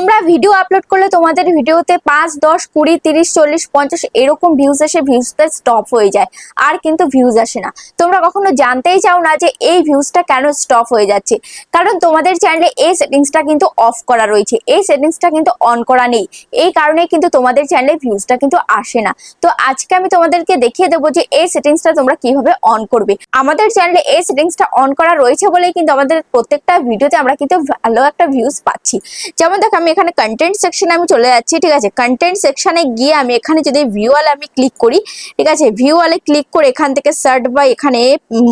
তোমরা video upload করলে তোমাদের ভিডিওতে পাঁচ, দশ, কুড়ি, তিরিশ, চল্লিশ, পঞ্চাশ এরকম ভিউজ এসে ভিউজটা স্টপ হয়ে যায়। আর কিন্তু ভিউজ আসে না। তোমরা কখনো জানতেই চাও না যে এই ভিউজটা কেন স্টপ হয়ে যাচ্ছে। কারণ তোমাদের চ্যানেলে এই সেটিংসটা কিন্তু অফ করা রয়েছে। এই সেটিংসটা কিন্তু অন করা নেই। এই কারণে কিন্তু তোমাদের চ্যানেলে ভিউজটা কিন্তু আসে না। তো আজকে আমি তোমাদেরকে দেখিয়ে দেবো যে এই সেটিংসটা তোমরা কীভাবে অন করবে। আমাদের চ্যানেলে এই সেটিংসটা অন করা রয়েছে বলেই কিন্তু আমাদের প্রত্যেকটা ভিডিওতে আমরা কিন্তু ভালো একটা ভিউজ পাচ্ছি। যেমন দেখো আমি এখানে কন্টেন্ট সেকশনে আমি চলে যাচ্ছি, ঠিক আছে? কন্টেন্ট সেকশনে গিয়ে আমি এখানে যদি ভিউ ওয়ালে আমি ক্লিক করি, ঠিক আছে? ভিউ ওয়ালে ক্লিক করে এখান থেকে সার্ট বা এখানে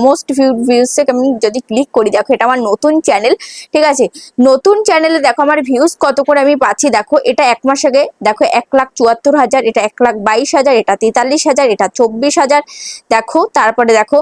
মোস্ট ভিউ ভিউজ আমি যদি ক্লিক করি, দেখো এটা আমার নতুন চ্যানেল ঠিক আছে? নতুন চ্যানেলে দেখো আমার ভিউজ কত করে আমি পাচ্ছি, দেখো এটা এক মাস আগে, দেখো এক লাখ চুয়াত্তর হাজার, এটা এক লাখ বাইশ হাজার, এটা তেতাল্লিশ হাজার, এটা চব্বিশ হাজার, দেখো, তারপরে দেখো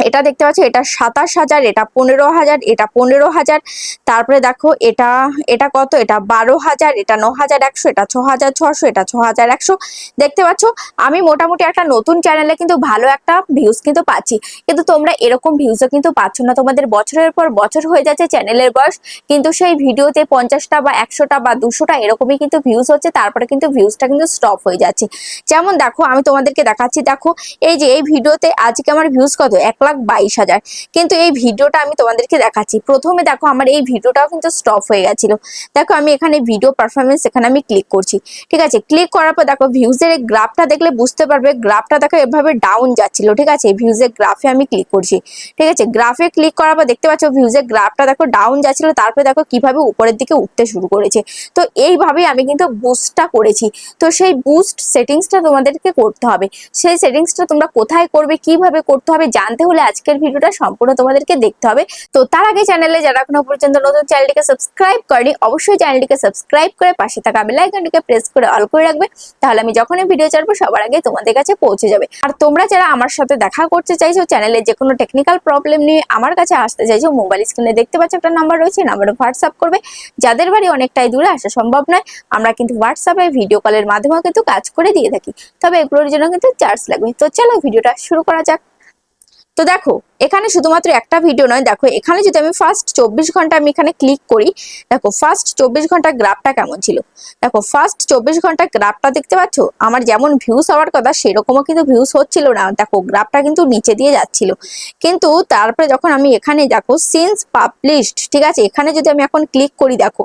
এটা দেখতে পাচ্ছ, এটা সাতাশ হাজার, এটা পনেরো হাজার, এটা পনেরো হাজার। তারপরে দেখো, এটা এটা কত? এটা বারো হাজার, এটা ন হাজার একশো, এটা ছ হাজার ছশো, এটা ছ হাজার একশো। দেখতে পাচ্ছ, আমি মোটামুটি একটা নতুন চ্যানেলে কিন্তু ভালো একটা ভিউজ কিন্তু পাচ্ছি। কিন্তু তোমরা এরকম ভিউজও কিন্তু পাচ্ছ না। তোমাদের বছরের পর বছর হয়ে যাচ্ছে চ্যানেলের বয়স, কিন্তু সেই ভিডিওতে পঞ্চাশটা বা একশোটা বা দুশোটা এরকমই কিন্তু ভিউজ হচ্ছে। তারপরে কিন্তু ভিউজটা কিন্তু স্টপ হয়ে যাচ্ছে। যেমন দেখো, আমি তোমাদেরকে দেখাচ্ছি, দেখো, এই যে এই ভিডিওতে আজকে আমার ভিউজ কত? এক লাখ বাইশ হাজার। কিন্তু এই ভিডিওটা আমি তোমাদেরকে দেখাচ্ছি। প্রথমে দেখো, আমার এই ভিডিওটাও কিন্তু স্টপ হয়ে গেছিল। দেখো, আমি এখানে ভিডিও পারফরমেন্স এখানে আমি ক্লিক করছি। ঠিক আছে? ক্লিক করার পর দেখো ভিউজের এই গ্রাফটা দেখলে বুঝতে পারবে গ্রাফটা দেখো এভাবে ডাউন যাচ্ছিল। ঠিক আছে? ভিউজের গ্রাফে আমি ক্লিক করছি। ঠিক আছে? গ্রাফে ক্লিক করার পর দেখতে পাচ্ছ ভিউজের গ্রাফটা দেখো ডাউন যাচ্ছিল। তারপরে দেখো, কীভাবে উপরের দিকে উঠতে শুরু করেছে। তো এইভাবেই আমি কিন্তু বুস্টটা করেছি। তো সেই বুস্ট সেটিংসটা তোমাদেরকে করতে হবে। সেই সেটিংসটা তোমরা কোথায় করবে, কীভাবে করতে হবে জানতে হলে আজকের ভিডিওটা সম্পূর্ণ তোমাদেরকে দেখতে হবে। তো তার আগে চ্যানেলে যারা এখনও পর্যন্ত নতুন, চ্যানেলটিকে সাবস্ক্রাইব করেনি, অবশ্যই চ্যানেলটিকে সাবস্ক্রাইব করে পাশে থাকা বেল আইকনটিকে প্রেস করে অল করে রাখবে। তাহলে আমি যখনই ভিডিও ছাড়বো, সবার আগে তোমাদের কাছে পৌঁছে যাবে। আর তোমরা যারা আমার সাথে দেখা করতে চাইছো, চ্যানেলে যে কোনো টেকনিক্যাল প্রবলেম নিয়ে আমার কাছে আসতে চাইছো মোবাইল স্ক্রিনে দেখতে পাচ্ছ একটা নাম্বার রয়েছে নাম্বারে হোয়াটসঅ্যাপ করবে। যাদের বাড়ি অনেকটাই দূরে, আসা সম্ভব নয়। আমরা কিন্তু হোয়াটসঅ্যাপে ভিডিও কলের মাধ্যমেও কিন্তু কাজ করে দিয়ে থাকি। তবে এগুলোর জন্য কিন্তু চার্জ লাগবে। তো চলো ভিডিওটা শুরু করা যাক। তো দেখো, এখানে শুধুমাত্র একটা ভিডিও নয়, দেখো, এখানে যদি আমি ফার্স্ট চব্বিশ ঘণ্টা আমি এখানে ক্লিক করি, দেখো ফার্স্ট চব্বিশ ঘণ্টা গ্রাফটা কেমন ছিল? দেখো ফার্স্ট চব্বিশ ঘণ্টা গ্রাফটা দেখতে পাচ্ছ? আমার যেমন ভিউস হওয়ার কথা, সেরকমও কিন্তু ভিউস হচ্ছিল না। দেখো গ্রাফটা কিন্তু নিচে দিয়ে যাচ্ছিল। কিন্তু তারপরে যখন আমি এখানে, দেখো সিন্স পাবলিশড ঠিক আছে? এখানে যদি আমি এখন ক্লিক করি, দেখো,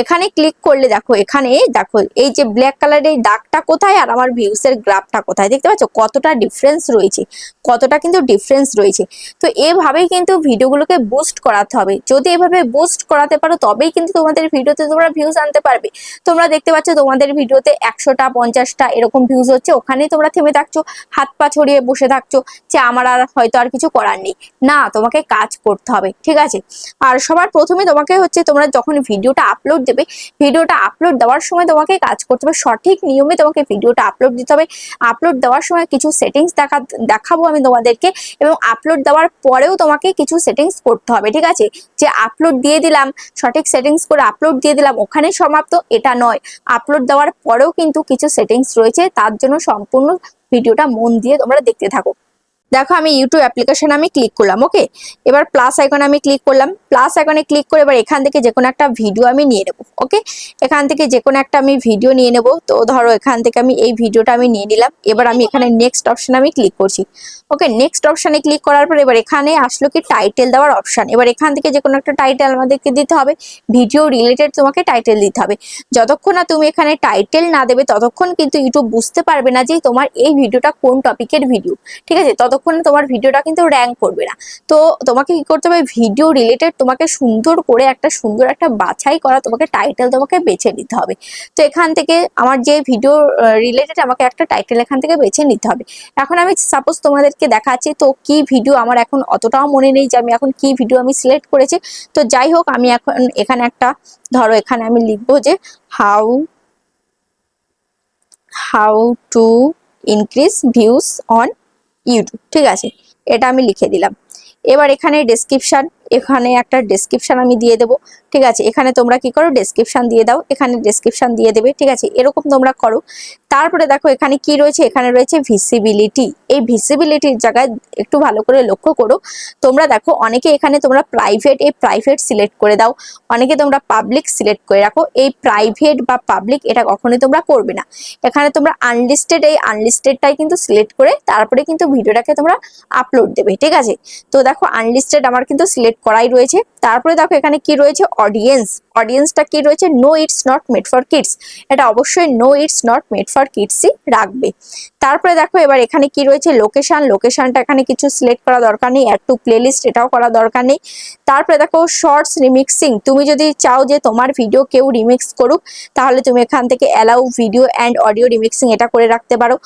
এখানে ক্লিক করলে, দেখো, এখানে, দেখো, এই যে ব্ল্যাক কালারের দাগটা কোথায় আর আমার ভিউসের গ্রাফটা কোথায়? দেখতে পাচ্ছ? কতটা ডিফারেন্স রয়েছে? কতটা কিন্তু ডিফারেন্স রয়েছে। তো এভাবেই কিন্তু ভিডিওগুলোকে বুস্ট করাতে হবে। যদি এভাবে বুস্ট করাতে পারো, তবেই কিন্তু তোমাদের ভিডিওতে তোমরা ভিউজ আনতে পারবে। তোমরা দেখতে পাচ্ছ তোমাদের ভিডিওতে একশোটা, পঞ্চাশটা এরকম ভিউজ হচ্ছে। ওখানেই তোমরা থেমে থাকছো, হাত পা ছড়িয়ে বসে থাকছো যে আমার আর হয়তো আর কিছু করার নেই। না, তোমাকে কাজ করতে হবে, ঠিক আছে? আর সবার প্রথমে তোমাকে হচ্ছে তোমরা যখন ভিডিওটা আপলোড দেবে, ভিডিওটা আপলোড দেওয়ার সময় তোমাকে কাজ করতে হবে। সঠিক নিয়মে তোমাকে ভিডিওটা আপলোড দিতে হবে। আপলোড দেওয়ার সময় কিছু সেটিংস দেখা, দেখাবো আমি তোমাদেরকে এবং আপলোড দেওয়ার পরেও তোমাকে কিছু সেটিংস করতে হবে, ঠিক আছে? যে আপলোড দিয়ে দিলাম, সঠিক সেটিংস করে আপলোড দিয়ে দিলাম, ওখানে সমাপ্ত, এটা নয়। আপলোড দেওয়ার পরেও কিন্তু কিছু সেটিংস রয়েছে, তার জন্য সম্পূর্ণ ভিডিওটা মন দিয়ে তোমরা দেখতে থাকো। দেখো আমি ইউটিউব অ্যাপ্লিকেশন আমি ক্লিক করলাম ওকে এবার প্লাস আইকনে আমি ক্লিক করলাম প্লাস আইকনে ক্লিক করে এবার এখান থেকে যে কোনো একটা ভিডিও আমি নিয়ে নেব ওকে এখান থেকে যে কোনো একটা আমি ভিডিও নিয়ে নেব, তো ধরো এখান থেকে আমি এই ভিডিওটা আমি নিয়ে নিলাম, এবার আমি এখানে নেক্সট অপশন আমি ক্লিক করছি ওকে নেক্সট অপশানে ক্লিক করার পর এবার এখানে আসলো কি টাইটেল দেওয়ার অপশান এবার এখান থেকে যে কোনো একটা টাইটেল আমাদেরকে দিতে হবে ভিডিও রিলেটেড তোমাকে টাইটেল দিতে হবে, যতক্ষণ না তুমি এখানে টাইটেল না দেবে, ততক্ষণ কিন্তু ইউটিউব বুঝতে পারবে না যে তোমার এই ভিডিওটা কোন টপিকের ভিডিও ঠিক আছে? ততক্ষণ তোমার ভিডিওটা কিন্তু র্যাঙ্ক করবে না। তো তোমাকে কি করতে হবে? ভিডিও রিলেটেড তোমাকে সুন্দর করে একটা সুন্দর একটা বাছাই করা তোমাকে টাইটেল তোমাকে বেছে নিতে হবে। তো এখান থেকে আমার যে ভিডিও রিলেটেড আমাকে একটা টাইটেল এখান থেকে বেছে নিতে হবে। এখন আমি সাপোজ তোমাদেরকে দেখাচ্ছি, তো কি ভিডিও আমার এখন অতটাও মনে নেই যে আমি এখন কি ভিডিও আমি সিলেক্ট করেছি। তো যাই হোক, আমি এখন এখানে একটা, ধরো এখানে আমি লিখব যে how how to increase views on YouTube ঠিক আছে? এটা আমি লিখে দিলাম। এবার এখানে ডেসক্রিপশান এখানে একটা ডেসক্রিপশান আমি দিয়ে দেবো, ঠিক আছে? এখানে তোমরা কি করো? ডেসক্রিপশান দিয়ে দাও, এখানে ডেসক্রিপশান দিয়ে দেবে, ঠিক আছে? এরকম তোমরা করো। তারপরে দেখো এখানে কি রয়েছে? এখানে রয়েছে ভিসিবিলিটি এই ভিসিবিলিটির জায়গায় একটু ভালো করে লক্ষ্য করো। তোমরা দেখো অনেকে এখানে তোমরা প্রাইভেট এই প্রাইভেট সিলেক্ট করে দাও। অনেকে তোমরা পাবলিক সিলেক্ট করে রাখো। এই প্রাইভেট বা পাবলিক এটা কখনোই তোমরা করবে না। এখানে তোমরা আনলিস্টেড এই আনলিস্টেডটাই কিন্তু সিলেক্ট করে তারপরে কিন্তু ভিডিওটাকে তোমরা আপলোড দেবে, ঠিক আছে? তো দেখো আনলিস্টেড আমার কিন্তু সিলেক্ট করাই রয়েছে। তারপরে দেখো এখানে কি রয়েছে? অডিয়েন্স অডিয়েন্সটা কি রয়েছে? No it's not made for kids এটা অবশ্যই no it's not made for কিডসই রাখবে। তারপরে দেখো এবার এখানে কি রয়েছে লোকেশন লোকেশানটা এখানে কিছু সিলেক্ট করা দরকার নেই অ্যাড টু প্লেলিস্ট এটাও করা দরকার নেই। তারপরে দেখো শর্টস রিমিক্সিং তুমি যদি চাও যে তোমার ভিডিও কেউ রিমিক্স করুক, তাহলে তুমি এখান থেকে allow video and audio remixing এটা করে রাখতে পারো।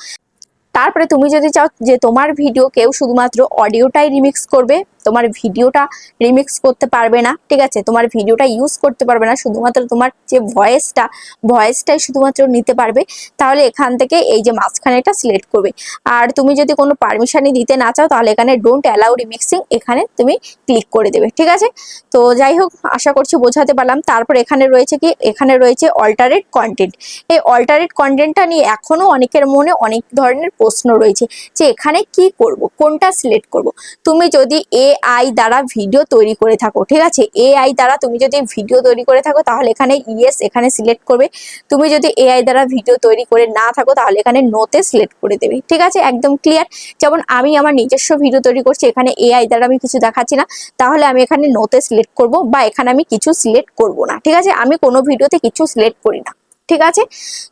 তারপরে তুমি যদি চাও যে তোমার ভিডিও কেউ শুধুমাত্র অডিওটাই রিমিক্স করবে তোমার ভিডিওটা রিমিক্স করতে পারবে না, ঠিক আছে? তোমার ভিডিওটা ইউজ করতে পারবে না, শুধুমাত্র তোমার যে ভয়েসটা ভয়েসটাই শুধুমাত্র নিতে পারবে, তাহলে এখান থেকে এই যে মাঝখানে এটা সিলেক্ট করবে। আর তুমি যদি কোনো পারমিশনই দিতে না চাও, তাহলে এখানে ডোন্ট অ্যালাউ রিমিক্সিং এখানে তুমি ক্লিক করে দেবে, ঠিক আছে? তো যাই হোক, আশা করছি বোঝাতে পারলাম। তারপর এখানে রয়েছে কি? এখানে রয়েছে অল্টারেট কন্টেন্ট এই অল্টারেট কন্টেন্টটা নিয়ে এখনও অনেকের মনে অনেক ধরনের প্রশ্ন রয়েছে যে এখানে কি করব? কোনটা সিলেক্ট করব? তুমি যদি এআই দ্বারা ভিডিও তৈরি করে থাকো, ঠিক আছে? এআই দ্বারা তুমি যদি ভিডিও তৈরি করে থাকো, তাহলে এখানে ইয়েস এখানে সিলেক্ট করবে। তুমি যদি এআই দ্বারা ভিডিও তৈরি করে না থাকো, তাহলে এখানে নোতে সিলেক্ট করে দেবে, ঠিক আছে? একদম ক্লিয়ার যেমন আমি আমার নিজস্ব ভিডিও তৈরি করছি, এখানে এআই দ্বারা আমি কিছু দেখাচ্ছি না, তাহলে আমি এখানে নোতে সিলেক্ট করব বা এখানে আমি কিছু সিলেক্ট করব না, ঠিক আছে? আমি কোনো ভিডিওতে কিছু সিলেক্ট করি না। ঠিক আছে?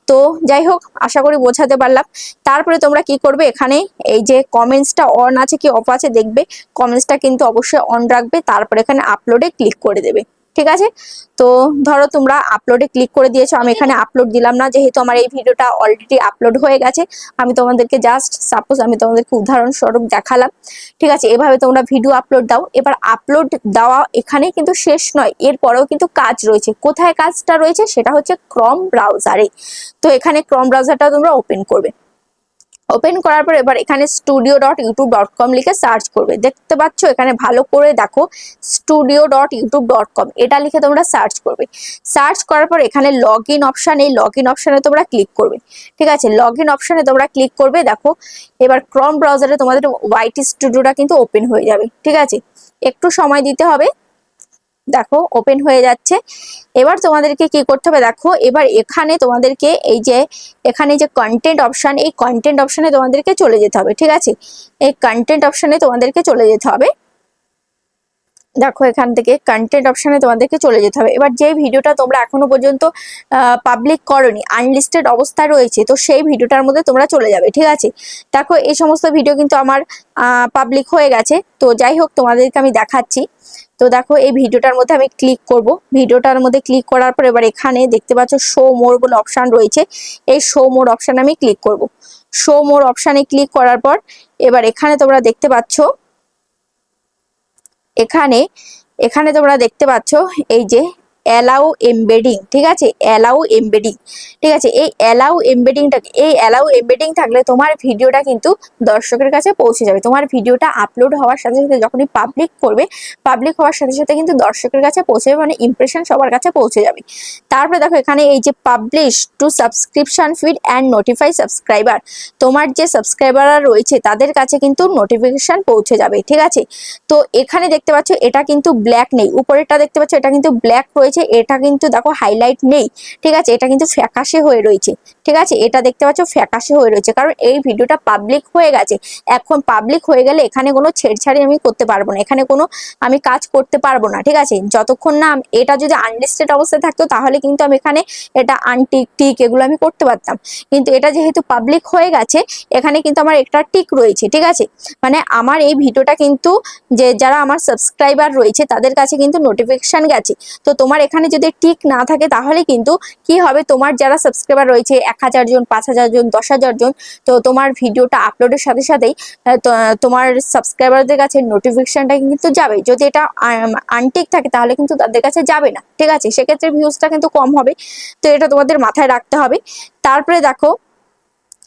তো যাই হোক, আশা করি বোঝাতে পারলাম। তারপরে তোমরা কি করবে এখানে? এই যে কমেন্টসটা অন আছে কি অফ আছে দেখবে। কমেন্টসটা কিন্তু অবশ্যই অন রাখবে। তারপরে এখানে আপলোডে ক্লিক করে দেবে। ঠিক আছে? তো ধরো তোমরা আপলোডে ক্লিক করে দিয়েছ, আমি এখানে আপলোড দিলাম না, যেহেতু আমার এই ভিডিওটা অলরেডি আপলোড হয়ে গেছে, আমি তোমাদেরকে জাস্ট সাপোজ আমি তোমাদেরকে উদাহরণস্বরূপ দেখালাম। ঠিক আছে, এভাবে তোমরা ভিডিও আপলোড দাও। এবার আপলোড দেওয়া এখানে কিন্তু শেষ নয়, এরপরেও কিন্তু কাজ রয়েছে। কোথায় কাজটা রয়েছে? সেটা হচ্ছে ক্রম ব্রাউজারে তো এখানে ক্রম ব্রাউজারটা তোমরা ওপেন করবে। ওপেন করার পর এবার এখানে studio dot YouTube dot com লিখে সার্চ করবে। দেখতে পাচ্ছ এখানে ভালো করে দেখো studio dot YouTube dot com এটা লিখে তোমরা সার্চ করবে। সার্চ করার পর এখানে লগ ইন অপশান এই লগ ইন অপশানে তোমরা ক্লিক করবে। ঠিক আছে? লগ ইন অপশানে তোমরা ক্লিক করবে, দেখো। এবার ক্রম ব্রাউজারে তোমাদের ওয়াইটি স্টুডিওটা কিন্তু ওপেন হয়ে যাবে। ঠিক আছে? একটু সময় দিতে হবে। দেখো ওপেন হয়ে যাচ্ছে। এবার তোমাদেরকে কি করতে হবে? দেখো, এবার এখানে তোমাদেরকে এই যে, এখানে যে কন্টেন্ট অপশন এই কন্টেন্ট অপশনে তোমাদেরকে চলে যেতে হবে, ঠিক আছে? এই কন্টেন্ট অপশনে তোমাদেরকে চলে যেতে হবে। দেখো, এখান থেকে কন্টেন্ট অপশনে তোমাদেরকে চলে যেতে হবে। এবার যে ভিডিওটা তোমরা এখনও পর্যন্ত পাবলিক করনি আনলিস্টেড অবস্থায় রয়েছে, তো সেই ভিডিওটার মধ্যে তোমরা চলে যাবে, ঠিক আছে? দেখো, এই সমস্ত ভিডিও কিন্তু আমার পাবলিক হয়ে গেছে। তো যাই হোক, তোমাদেরকে আমি দেখাচ্ছি। তো দেখো, এই ভিডিওটার মধ্যে আমি ক্লিক করব। ভিডিওটার মধ্যে ক্লিক করার পর এবার এখানে দেখতে পাচ্ছ শো মোর বলে অপশান রয়েছে। এই শো মোর অপশান আমি ক্লিক করব। শো মোর অপশানে ক্লিক করার পর এবার এখানে তোমরা দেখতে পাচ্ছ এখানে এখানে তোমরা দেখতে পাচ্ছ এই যে অ্যালাউ এমবেডিং ঠিক আছে? অ্যালাউ এমবেডিং ঠিক আছে? এই অ্যালাউ এমবেডিংটা এই অ্যালাউ এমবেডিং থাকলে তোমার ভিডিওটা কিন্তু দর্শকের কাছে পৌঁছে যাবে। তোমার ভিডিওটা আপলোড হওয়ার সাথে সাথে যখনই পাবলিক করবে পাবলিক হওয়ার সাথে সাথে কিন্তু দর্শকের কাছে পৌঁছে যাবে মানে ইমপ্রেশন সবার কাছে পৌঁছে যাবে। তারপরে দেখো, এখানে এই যে publish to subscription feed and notify subscriber তোমার যে সাবস্ক্রাইবাররা রয়েছে, তাদের কাছে কিন্তু নোটিফিকেশন পৌঁছে যাবে, ঠিক আছে? তো এখানে দেখতে পাচ্ছ, এটা কিন্তু ব্ল্যাক নেই। উপরেরটা দেখতে পাচ্ছ, এটা কিন্তু ব্ল্যাক রয়েছে। এটা কিন্তু দেখো হাইলাইট নেই ঠিক আছে? এটা কিন্তু ফ্যাকাশে হয়ে রয়েছে। ঠিক আছে? এটা দেখতে পাচ্ছ ফ্যাকাশে হয়ে রয়েছে। কারণ এই ভিডিওটা পাবলিক হয়ে গেছে। এখন পাবলিক হয়ে গেলে এখানে কোনো ছেড়ছাড়ি আমি করতে পারব না। এখানে কোনো আমি কাজ করতে পারব না। ঠিক আছে? যতক্ষণ না এটা যদি আনলিস্টেড অবস্থায় থাকতো, তাহলে কিন্তু আমি এখানে এটা আনটিক টিক এগুলো আমি করতে পারতাম। কিন্তু এটা যেহেতু পাবলিক হয়ে গেছে, এখানে কিন্তু আমার একটা টিক রয়েছে। ঠিক আছে? মানে আমার এই ভিডিওটা কিন্তু যে যারা আমার সাবস্ক্রাইবার রয়েছে, তাদের কাছে কিন্তু নোটিফিকেশন গেছে। তো তোমার এখানে যদি টিক না থাকে, তাহলে কিন্তু কি হবে? তোমার যারা সাবস্ক্রাইবার রয়েছে এক হাজার জন, পাঁচ হাজার জন, দশ হাজার জন, তো তোমার ভিডিওটা আপলোডের সাথে সাথেই তোমার সাবস্ক্রাইবারদের কাছে নোটিফিকেশনটা কিন্তু যাবে যদি এটা আনটিক থাকে তাহলে কিন্তু তাদের কাছে যাবে না, ঠিক আছে? সেক্ষেত্রে ভিউজটা কিন্তু কম হবে, তো এটা তোমাদের মাথায় রাখতে হবে। তারপরে দেখো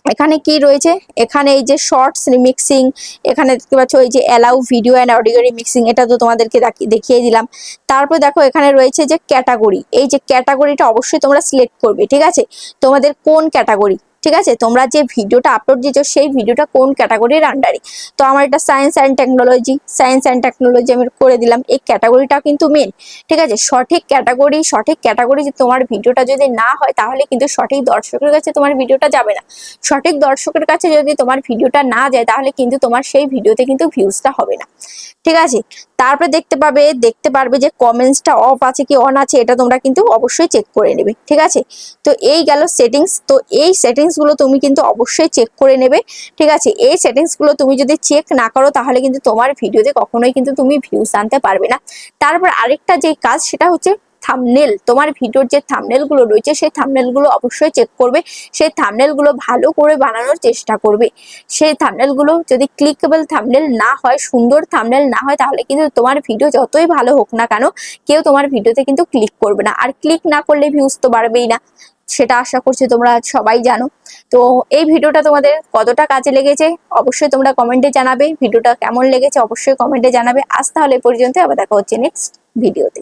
এখানে কি রয়েছে? এখানে এই যে শর্টস রিমিক্সিং এখানে দেখতে পাচ্ছ এই যে allow video and audio remixing এটা তো তোমাদেরকে দেখ- দেখিয়ে দিলাম। তারপর দেখো এখানে রয়েছে যে ক্যাটাগরি এই যে ক্যাটাগরিটা অবশ্যই তোমরা সিলেক্ট করবে, ঠিক আছে? তোমাদের কোন ক্যাটাগরি ঠিক আছে? তোমরা যে ভিডিওটা আপলোড দিচ্ছ সেই ভিডিওটা কোন ক্যাটাগরির আন্ডারে তো আমার এটা science and technology science and technology আমি করে দিলাম। এই ক্যাটাগরিটা কিন্তু মেন ঠিক আছে? সঠিক ক্যাটাগরি সঠিক ক্যাটাগরি যে তোমার ভিডিওটা যদি না হয়, তাহলে কিন্তু সঠিক দর্শকের কাছে তোমার ভিডিওটা যাবে না। সঠিক দর্শকের কাছে যদি তোমার ভিডিওটা না যায়, তাহলে কিন্তু তোমার সেই ভিডিওতে কিন্তু ভিউজটা হবে না। ঠিক আছে? তারপরে দেখতে পাবে, দেখতে পারবে যে কমেন্টসটা অফ আছে কি অন আছে, এটা তোমরা কিন্তু অবশ্যই চেক করে নেবে, ঠিক আছে? তো এই গেল সেটিংস তো এই সেটিংসগুলো তুমি কিন্তু অবশ্যই চেক করে নেবে, ঠিক আছে? এই সেটিংসগুলো তুমি যদি চেক না করো, তাহলে কিন্তু তোমার ভিডিওতে কখনোই কিন্তু তুমি ভিউস আনতে পারবে না। তারপর আরেকটা যে কাজ, সেটা হচ্ছে থামনেল তোমার ভিডিওর যে থামনেলগুলো রয়েছে, সেই থামনেলগুলো অবশ্যই চেক করবে। সেই থামনেলগুলো ভালো করে বানানোর চেষ্টা করবে। সেই থামনেলগুলো যদি ক্লিকেবল থামনেল না হয়, সুন্দর থামনেল না হয়, তাহলে কিন্তু তোমার ভিডিও যতই ভালো হোক না কেন, কেউ তোমার ভিডিওতে কিন্তু ক্লিক করবে না। আর ক্লিক না করলে ভিউজ তো বাড়বেই না, সেটা আশা করছি তোমরা সবাই জানো। তো এই ভিডিওটা তোমাদের কতটা কাজে লেগেছে, অবশ্যই তোমরা কমেন্টে জানাবে। ভিডিওটা কেমন লেগেছে, অবশ্যই কমেন্টে জানাবে। আজ তাহলে পর্যন্ত আবার দেখা হচ্ছে নেক্সট ভিডিওতে